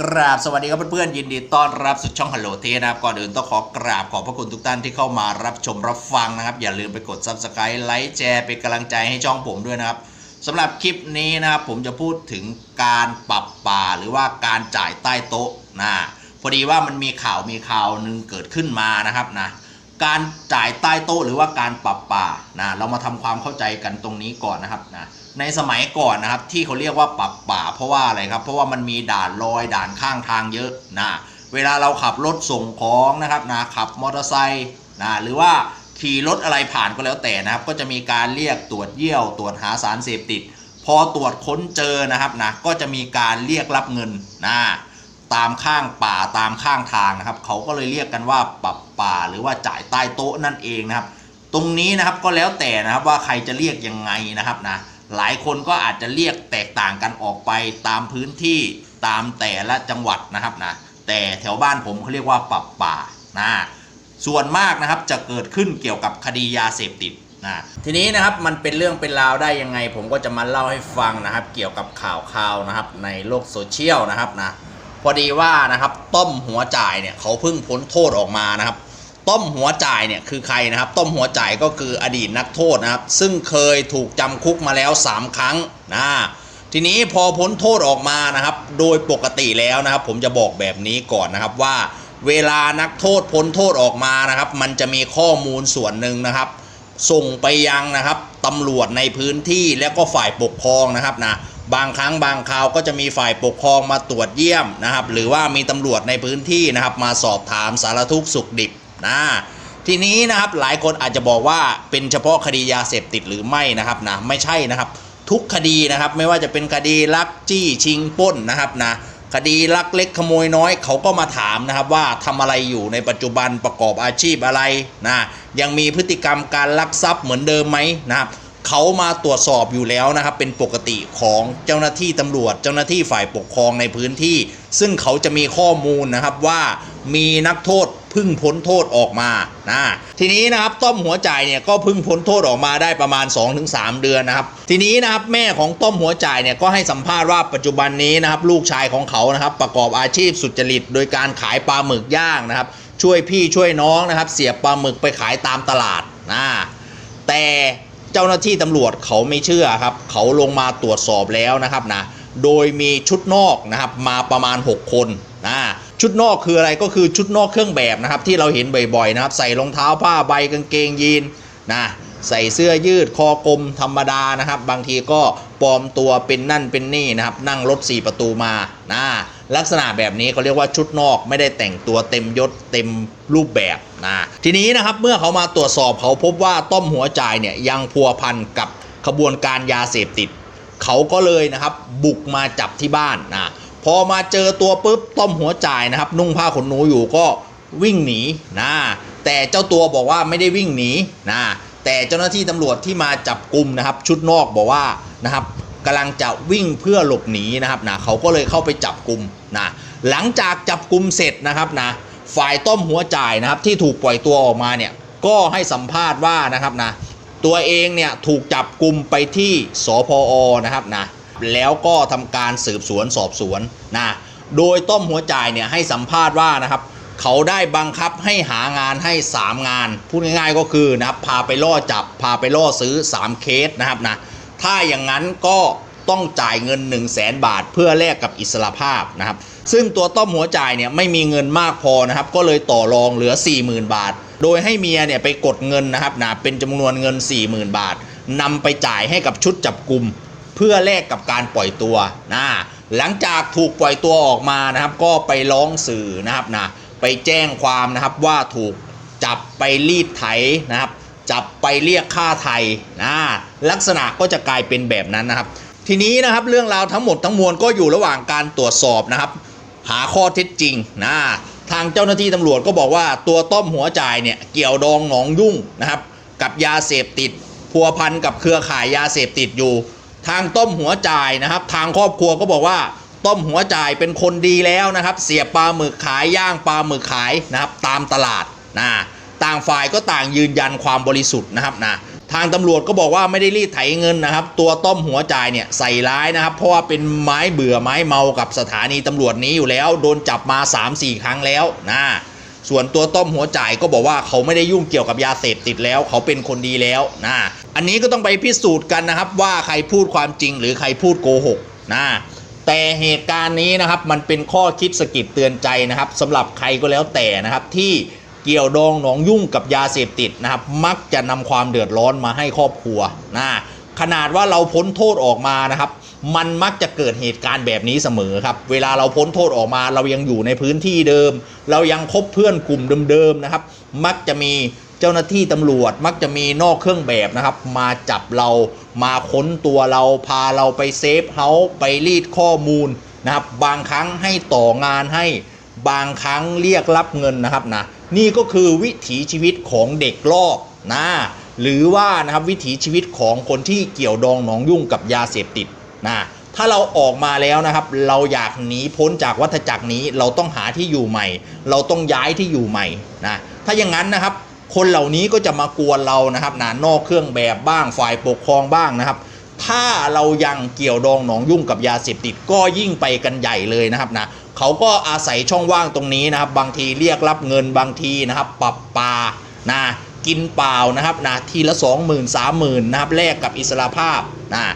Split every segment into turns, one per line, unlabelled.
กราบสวัสดีครับเพื่อนๆยินดีต้อนรับสู่ช่องฮัลโหลเทนะครับก่อนอื่นต้องขอกราบขอบพระคุณทุกท่านที่เข้ามารับชมรับฟังนะครับ อย่าลืมไปกด Subscribe ไลค์แชร์เป็นกำลังใจให้ช่องผมด้วยนะครับสำหรับคลิปนี้นะครับผมจะพูดถึงการปรับป่าหรือว่าการจ่ายใต้โต๊ะนะพอดีว่ามันมีข่าวมีข่าวหนึ่งเกิดขึ้นมานะครับนะการจ่ายใต้โต๊ะหรือว่าการปรับป่านะเรามาทำความเข้าใจกันตรงนี้ก่อนนะครับนะ ในสมัยก่อนนะครับ ที่เขาเรียกว่าปรับป่า เพราะว่าอะไรครับ เพราะว่ามันมีด่านลอยด่านข้างทางเยอะนะเวลาเราขับรถส่งของนะครับนะขับมอเตอร์ไซค์นะหรือว่าขี่รถอะไรผ่านก็แล้วแต่นะครับ ก็จะมีการเรียกตรวจเยี่ยว ตรวจหาสารเสพติด พอตรวจค้นเจอนะครับนะก็จะมีการเรียกรับเงินนะตามข้างป่าตามข้างทางนะครับ เขาก็เลยเรียกกันว่าปรับป่าหรือว่าจ่ายใต้โต๊ะนั่นเองนะครับ ตรงนี้นะครับก็แล้วแต่นะครับว่าใครจะเรียกยังไงนะครับนะ หลายคนก็อาจจะเรียกแตกต่างกันออกไปตามพื้นที่ตามแต่ละจังหวัดนะครับนะแต่แถวบ้านผมเขาเรียกว่าปับป่านะส่วนมากนะครับจะเกิดขึ้นเกี่ยวกับคดียาเสพติดนะทีนี้นะครับมันเป็นเรื่องเป็นราวได้ยังไง ผมก็จะมาเล่าให้ฟังนะครับ เกี่ยวกับข่าวข่าวนะครับในโลกโซเชียลนะครับนะพอดีว่านะครับต้มหัวจ่ายเนี่ยเขาเพิ่งพ้นโทษออกมานะครับ ต้มหัวจ่ายเนี่ยคือใครนะครับ ต้มหัวจ่ายก็คืออดีตนักโทษนะครับ ซึ่งเคยถูกจำคุกมาแล้ว 3 ครั้งนะทีนี้พอพ้นโทษออกมานะครับ โดยปกติแล้วนะครับ ผมจะบอกแบบนี้ก่อนนะครับว่า เวลานักโทษพ้นโทษออกมานะครับ มันจะมีข้อมูลส่วนหนึ่งนะครับ ส่งไปยังนะครับตำรวจในพื้นที่และก็ฝ่ายปกครองนะครับนะบางครั้งบางคราวก็จะมีฝ่ายปกครองมาตรวจเยี่ยมนะครับ หรือว่ามีตำรวจในพื้นที่นะครับ มาสอบถามสารทุกข์สุขดิบ นะทีนี้นะครับหลายคนอาจจะบอกว่าเป็นเฉพาะคดียาเสพติดหรือไม่นะครับนะไม่ใช่นะครับ ทุกคดีนะครับไม่ว่าจะเป็นคดีลักจี้ชิงป้นนะครับนะคดีลักเล็กขโมยน้อยเขาก็มาถามนะครับว่าทำอะไรอยู่ในปัจจุบันประกอบอาชีพอะไรนะยังมีพฤติกรรมการลักทรัพย์เหมือนเดิมไหมนะครับเขามาตรวจสอบอยู่แล้วนะครับ เป็นปกติของเจ้าหน้าที่ตำรวจ เจ้าหน้าที่ฝ่ายปกครองในพื้นที่ ซึ่งเขาจะมีข้อมูลนะครับว่ามีนักโทษ พึ่งพ้นโทษออกมานะทีนี้นะครับต้อมหัวใจเนี่ยก็พึ่งพ้นโทษออกมาได้ประมาณ 2-3 เดือนนะครับ ทีนี้นะครับแม่ของต้อมหัวใจเนี่ยก็ให้สัมภาษณ์ว่าปัจจุบันนี้นะครับลูกชายของเขานะครับประกอบอาชีพสุจริต โดยการขายปลาหมึกย่างนะครับ ช่วยพี่ช่วยน้องนะครับ เสียบปลาหมึกไปขายตามตลาดนะแต่เจ้าหน้าที่ตำรวจเขาไม่เชื่อครับ เขาลงมาตรวจสอบแล้วนะครับนะโดยมีชุดนอกนะครับมาประมาณ 6 คนนะ ชุดนอกคืออะไรก็คือชุดนอกเครื่องแบบนะครับ ที่เราเห็นบ่อยๆนะครับ ใส่รองเท้าผ้าใบกางเกงยีนนะใส่เสื้อยืดคอกลมธรรมดานะครับ บางทีก็ปลอมตัวเป็นนั่นเป็นนี่นะครับ นั่งรถ 4 ประตูมานะลักษณะแบบนี้เขาเรียกว่าชุดนอกไม่ได้แต่งตัวเต็มยศเต็มรูปแบบนะทีนี้นะครับเมื่อเขามาตรวจสอบเขาพบว่าต้มหัวใจเนี่ยยังพัวพันกับขบวนการยาเสพติด เขาก็เลยนะครับบุกมาจับที่บ้านนะ พอมาเจอตัวปุ๊บต้มหัวจ่ายนะครับ นุ่งผ้าขนหนูอยู่ก็วิ่งหนีนะแต่เจ้าตัวบอกว่าไม่ได้วิ่งหนีนะแต่เจ้าหน้าที่ตำรวจที่มาจับกลุ่มนะครับ ชุดนอกบอกว่านะครับกำลังจะวิ่งเพื่อหลบหนีนะครับนะเขาก็เลยเข้าไปจับกลุ่มนะหลังจากจับกลุ่มเสร็จนะครับนะฝ่ายต้มหัวจ่ายนะครับที่ถูกปล่อยตัวออกมาเนี่ยก็ให้สัมภาษณ์ว่านะครับนะตัวเองเนี่ยถูกจับกลุ่มไปที่สพอนะครับนะ แล้วก็ทำการสืบสวนสอบสวนนะโดยต้มหัวจ่ายเนี่ยให้สัมภาษณ์ว่านะครับเขาได้บังคับให้หางานให้ 3 งาน พูดง่ายๆก็คือนะครับพาไปล่อจับพาไปล่อซื้อ 3 เคสนะครับนะถ้าอย่างนั้นก็ต้องจ่ายเงิน 1 0 0 0 0แสนบาท เพื่อแลกกับอิสรภาพนะครับ ซึ่งตัวต้อมหัวจ่ายเนี่ยไม่มีเงินมากพอนะครับ ก็เลยต่อรองเหลือ 40,000 บาท โดยให้เมียเนี่ยไปกดเงินนะครับนะเป็นจำนวนเงิน 40,000 บาทนำไปจ่ายให้กับชุดจับกลุ่ม พื่อแลกกับการปล่อยตัวนะหลังจากถูกปล่อยตัวออกมานะครับ ก็ไปร้องสื่อนะครับนะไปแจ้งความนะครับว่าถูกจับไปรีดไถนะครับ จับไปเรียกค่าไทยนะลักษณะก็จะกลายเป็นแบบนั้นนะครับ ทีนี้นะครับเรื่องราวทั้งหมดทั้งมวลก็อยู่ระหว่างการตรวจสอบนะครับ หาข้อเท็จจริงนะทางเจ้าหน้าที่ตำรวจก็บอกว่าตัวต้มหัวจ่ายเนี่ยเกี่ยวดองหนองยุ่งนะครับ กับยาเสพติดพัวพันกับเครือข่ายยาเสพติดอยู่ ทางต้มหัวจ่ายนะครับ ทางครอบครัวก็บอกว่าต้มหัวจ่ายเป็นคนดีแล้วนะครับ เสียบปลาหมึกขายย่างปลาหมึกขายนะครับตามตลาดนะต่างฝ่ายก็ต่างยืนยันความบริสุทธิ์นะครับนะทางตำรวจก็บอกว่าไม่ได้รีดไถเงินนะครับ ตัวต้มหัวจ่ายเนี่ยใส่ร้ายนะครับ เพราะว่าเป็นไม้เบื่อไม้เมากับสถานีตำรวจนี้อยู่แล้ว โดนจับมา 3-4 ครั้งแล้วนะส่วนตัวต้มหัวจ่ายก็บอกว่าเขาไม่ได้ยุ่งเกี่ยวกับยาเสพติดแล้ว เขาเป็นคนดีแล้วนะ อันนี้ก็ต้องไปพิสูจน์กันนะครับว่าใครพูดความจริงหรือใครพูดโกหกนะแต่เหตุการณ์นี้นะครับมันเป็นข้อคิดสกิดเตือนใจนะครับสำหรับใครก็แล้วแต่นะครับที่เกี่ยวดองหนองยุ่งกับยาเสพติดนะครับ มักจะนำความเดือดร้อนมาให้ครอบครัวนะขนาดว่าเราพ้นโทษออกมานะครับ มันมักจะเกิดเหตุการณ์แบบนี้เสมอครับ เวลาเราพ้นโทษออกมา เรายังอยู่ในพื้นที่เดิม เรายังคบเพื่อนกลุ่มเดิมๆนะครับ มักจะมี เจ้าหน้าที่ตำรวจมักจะมีนอกเครื่องแบบนะครับ มาจับเรามาค้นตัวเราพาเราไปเซฟเฮาส์ไปรีดข้อมูลนะครับ บางครั้งให้ต่องานให้บางครั้งเรียกรับเงินนะครับนะนี่ก็คือวิถีชีวิตของเด็กลอกนะหรือว่านะครับวิถีชีวิตของคนที่เกี่ยวดองหนองยุ่งกับยาเสพติดนะถ้าเราออกมาแล้วนะครับ เราอยากหนีพ้นจากวัฏจักรนี้เราต้องหาที่อยู่ใหม่ เราต้องย้ายที่อยู่ใหม่นะถ้าอย่างนั้นนะครับ คนเหล่านี้ก็จะมากวนเรานะครับนะนอกเครื่องแบบบ้างฝ่ายปกครองบ้างนะครับ ถ้าเรายังเกี่ยวดองหนองยุ่งกับยาเสพติดก็ยิ่งไปกันใหญ่เลยนะครับนะเขาก็อาศัยช่องว่างตรงนี้นะครับ บางทีเรียกรับเงินบางทีนะครับปรับปานะกินเปล่านะครับนะทีละ 2 0 0 0 0 3 0 0 0 0นะครับแลกกับอิสระภาพนะ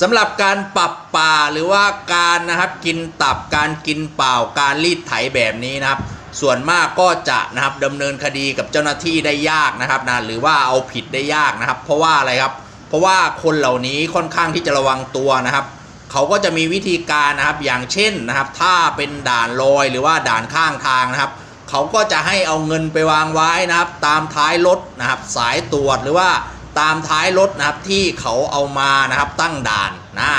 สำหรับการปรับปลาหรือว่าการนะครับกินตับการกินเปล่าการรีดไถแบบนี้นะครับ ส่วนมากก็จะนะครับดำเนินคดีกับเจ้าหน้าที่ได้ยากนะครับนะหรือว่าเอาผิดได้ยากนะครับ เพราะว่าอะไรครับ เพราะว่าคนเหล่านี้ค่อนข้างที่จะระวังตัวนะครับเขาก็จะมีวิธีการนะครับอย่างเช่นนะครับ ถ้าเป็นด่านลอยหรือว่าด่านข้างทางนะครับเขาก็จะให้เอาเงินไปวางไว้นะครับ ตามท้ายรถนะครับ สายตรวจหรือว่าตามท้ายรถนะครับที่เขาเอามานะครับตั้งด่านนะ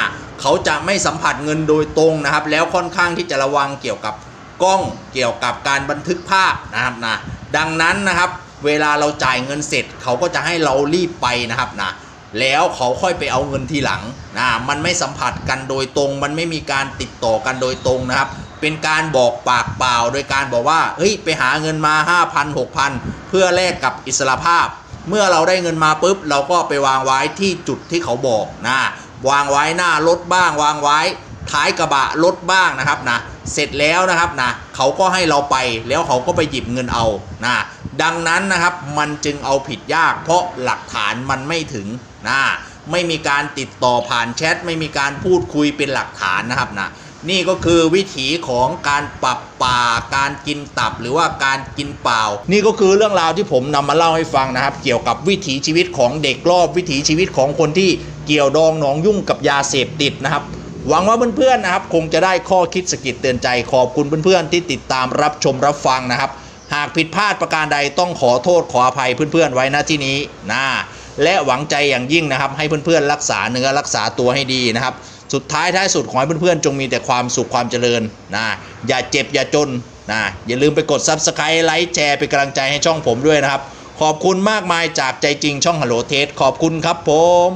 เขาจะไม่สัมผัสเงินโดยตรงนะครับ แล้วค่อนข้างที่จะระวังเกี่ยวกับ กล้องเกี่ยวกับการบันทึกภาพนะครับนะดังนั้นนะครับ เวลาเราจ่ายเงินเสร็จเขาก็จะให้เรารีบไปนะครับนะแล้วเขาค่อยไปเอาเงินทีหลังนะมันไม่สัมผัสกันโดยตรง มันไม่มีการติดต่อกันโดยตรงนะครับ เป็นการบอกปากเปล่า โดยการบอกว่าเฮ้ยไปหาเงินมา 5,000 6,000 เพื่อแลกกับอิสรภาพ เมื่อเราได้เงินมาปุ๊บ เราก็ไปวางไว้ที่จุดที่เขาบอกนะวางไว้หน้ารถบ้างวางไว้ ท้ายกระบะรถบ้างนะครับนะเสร็จแล้วนะครับนะเขาก็ให้เราไปแล้วเขาก็ไปหยิบเงินเอานะดังนั้นนะครับมันจึงเอาผิดยาก เพราะหลักฐานมันไม่ถึงนะไม่มีการติดต่อผ่านแชทไม่มีการพูดคุยเป็นหลักฐานนะครับนะนี่ก็คือวิถีของการปรับป่าการกินตับหรือว่าการกินเปล่า นี่ก็คือเรื่องราวที่ผมนำมาเล่าให้ฟังนะครับ เกี่ยวกับวิถีชีวิตของเด็กรอบวิถีชีวิตของคนที่เกี่ยวดองหนองยุ่งกับยาเสพติดนะครับ หวังว่าเพื่อนๆนะครับ คงจะได้ข้อคิดสกิดเตือนใจขอบคุณเพื่อนๆที่ติดตามรับชมรับฟังนะครับ หากผิดพลาดประการใดต้องขอโทษขออภัยเพื่อนๆไว้ณที่นี้นะและหวังใจอย่างยิ่งนะครับ ให้เพื่อนๆรักษาเนื้อรักษาตัวให้ดีนะครับ สุดท้ายท้ายสุดขอให้เพื่อนๆจงมีแต่ความสุขความเจริญนะอย่าเจ็บอย่าจนนะอย่าลืมไปกด Subscribe ไลค์แชร์เป็นกำลังใจให้ช่องผมด้วยนะครับ ขอบคุณมากมายจากใจจริงช่องฮัลโหลเทสขอบคุณครับผม